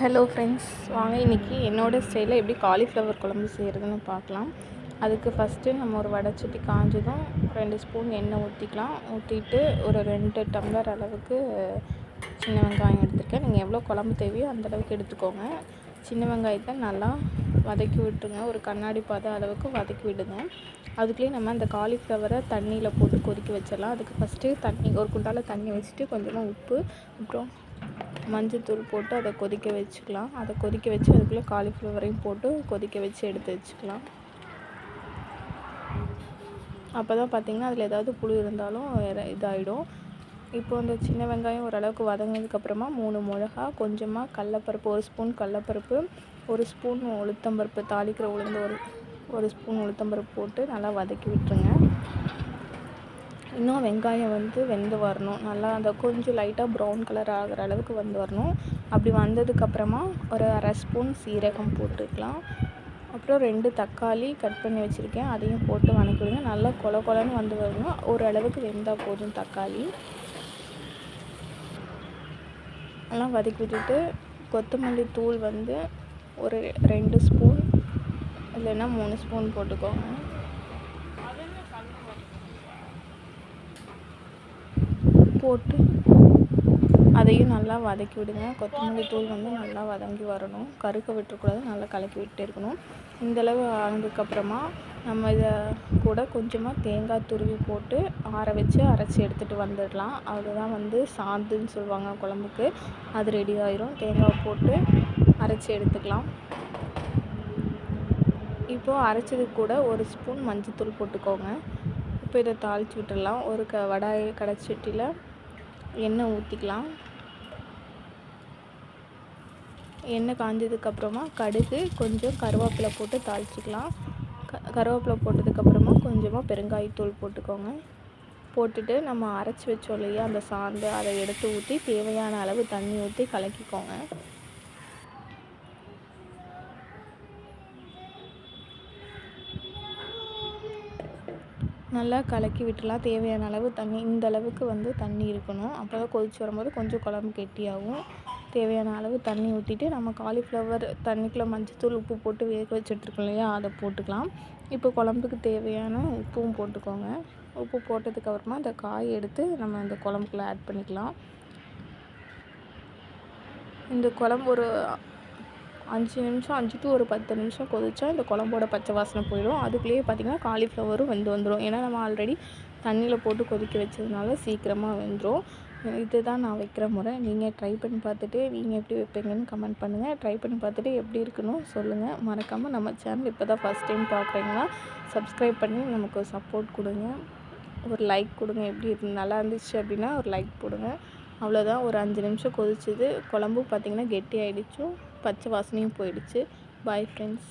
Hello friends வாங்க இன்றைக்கி என்னோடய ஸ்டைலில் எப்படி காலிஃப்ளவர் குழம்பு செய்கிறதுன்னு பார்க்கலாம். அதுக்கு ஃபஸ்ட்டு நம்ம ஒரு வடைச்சட்டி காஞ்சதும் ரெண்டு ஸ்பூன் எண்ணெய் ஊற்றிக்கலாம் ஊற்றிட்டு ஒரு ரெண்டு டம்ளர் அளவுக்கு சின்ன வெங்காயம் எடுத்துருக்கேன். நீங்கள் எவ்வளோ குழம்பு தேவையோ அந்த அளவுக்கு எடுத்துக்கோங்க. சின்ன வெங்காயத்தை நல்லா வதக்கி விட்டுருங்க. ஒரு கண்ணாடி பாதை அளவுக்கு வதக்கி விடுங்க. அதுக்குள்ளேயே நம்ம அந்த காலிஃப்ளவரை தண்ணியில் போட்டு கொதிக்க வச்சிடலாம். அதுக்கு ஃபஸ்ட்டு தண்ணி ஒரு குண்டால் தண்ணி வச்சுட்டு கொஞ்சமாக உப்பு அப்புறம் மஞ்சத்தூள் போட்டு அதை கொதிக்க வச்சுக்கலாம். அதை கொதிக்க வச்சு அதுக்குள்ளே காலிஃப்ளவரையும் போட்டு கொதிக்க வச்சு எடுத்து வச்சுக்கலாம். அப்போ தான் பார்த்திங்கன்னா அதில் ஏதாவது புழு இருந்தாலும் வேறு இதாகிடும் இப்போ அந்த சின்ன வெங்காயம் ஓரளவுக்கு வதங்கினதுக்கப்புறமா மூணு மிளகா கொஞ்சமாக கடலப்பருப்பு ஒரு ஸ்பூன் கடலப்பருப்பு ஒரு ஸ்பூன் உளுத்தம்பருப்பு தாளிக்கிற உளுந்து ஒரு ஒரு ஸ்பூன் உளுத்தம்பருப்பு போட்டு நல்லா வதக்கி விட்டுருங்க. இன்னும் வெங்காயம் வந்து வெந்து வரணும். நல்லா அந்த கொஞ்சம் லைட்டாக ப்ரௌன் கலர் ஆகிற அளவுக்கு வந்து வரணும். அப்படி வந்ததுக்கப்புறமா ஒரு அரை ஸ்பூன் சீரகம் போட்டுக்கலாம். அப்புறம் ரெண்டு தக்காளி கட் பண்ணி வச்சுருக்கேன். அதையும் போட்டு வணக்கிவிடுங்க நல்லா கொல கொலன்னு வந்து வரணும். ஓரளவுக்கு வெந்தால் போதும் தக்காளி. நல்லா வதக்கி விட்டுட்டு கொத்தமல்லி தூள் வந்து ஒரு ரெண்டு ஸ்பூன் இல்லைன்னா மூணு ஸ்பூன் போட்டுக்கோங்க. போட்டு அதையும் நல்லா வதக்கி விடுங்க. கொத்தமல்லி தூள் வந்து நல்லா வதங்கி வரணும். கருக்க விட்டுறக்கூடாது. நல்லா கலக்கி விட்டு இருக்கணும். இந்தளவு ஆனதுக்கப்புறமா நம்ம இதை கூட கொஞ்சமாக தேங்காய் துருவி போட்டு ஆற வச்சு அரைச்சி எடுத்துகிட்டு வந்துடலாம். அதுதான் வந்து சாந்துன்னு சொல்லுவாங்க குழம்புக்கு. அது ரெடி ஆயிரும். தேங்காய் போட்டு அரைச்சி எடுத்துக்கலாம். இப்போது அரைச்சதுக்கு கூட ஒரு ஸ்பூன் மஞ்சத்தூள் போட்டுக்கோங்க. இப்போ இதை தாளித்து விட்டுடலாம். ஒரு க வடாய் கடைச்சட்டியில் எண்ணெய் ஊற்றிக்கலாம் எண்ணெய் காஞ்சதுக்கப்புறமா கடுகு கொஞ்சம் கருவேப்பிலை போட்டு தாளிச்சிக்கலாம். க கருவேப்பிலை போட்டதுக்கப்புறமா கொஞ்சமாக பெருங்காயத்தூள் போட்டுக்கோங்க. போட்டுட்டு நம்ம அரைச்சி வச்சோம் இல்லையா அந்த சாந்து அதை எடுத்து ஊற்றி தேவையான அளவு தண்ணி ஊற்றி கலக்கிக்கோங்க. நல்லா கலக்கி விட்டுலாம் தேவையான அளவு தண்ணி இந்த அளவுக்கு வந்து தண்ணி இருக்கணும். அப்போ தான் கொதித்து வரும்போது கொஞ்சம் குழம்பு கெட்டியாகும். தேவையான அளவு தண்ணி ஊற்றிட்டு நம்ம காலிஃப்ளவர் தண்ணிக்குள்ளே மஞ்சத்தூள் உப்பு போட்டு வேக வச்சுட்ருக்கோம் இல்லையா? அதை போட்டுக்கலாம். இப்போ குழம்புக்கு தேவையான உப்பும் போட்டுக்கோங்க. உப்பு போட்டதுக்கப்புறமா அந்த காய் எடுத்து நம்ம இந்த குழம்புக்குள்ளே ஆட் பண்ணிக்கலாம். இந்த குழம்பு ஒரு அஞ்சு நிமிஷம் அஞ்சு டு ஒரு பத்து நிமிஷம் கொதிச்சா இந்த குழம்போட பச்சை வாசனை போயிடும். அதுக்குள்ளேயே பார்த்திங்கன்னா காலிஃப்ளவரும் வெந்து வந்துடும் ஏன்னா நம்ம ஆல்ரெடி தண்ணியில் போட்டு கொதிக்க வச்சதுனால சீக்கிரமாக வெந்துடும் இதுதான் நான் வைக்கிற முறை. நீங்கள் ட்ரை பண்ணி பார்த்துட்டு நீங்கள் எப்படி வைப்பீங்கன்னு கமெண்ட் பண்ணுங்கள் ட்ரை பண்ணி பார்த்துட்டு எப்படி இருக்குன்னு சொல்லுங்கள் மறக்காமல் நம்ம சேனல் இப்போ தான் ஃபஸ்ட் டைம் பார்க்குறீங்கன்னா சப்ஸ்கிரைப் பண்ணி நமக்கு சப்போர்ட் கொடுங்க. ஒரு லைக் கொடுங்க. எப்படி இருந்து நல்லா இருந்துச்சு அப்படின்னா ஒரு லைக் போடுங்க. அவ்வளோதான். ஒரு அஞ்சு நிமிஷம் கொதிச்சுது. குழம்பும் பார்த்திங்கன்னா கெட்டி ஆகிடுச்சும் பச்சை வாசனையும் போயிடுச்சு. Bye friends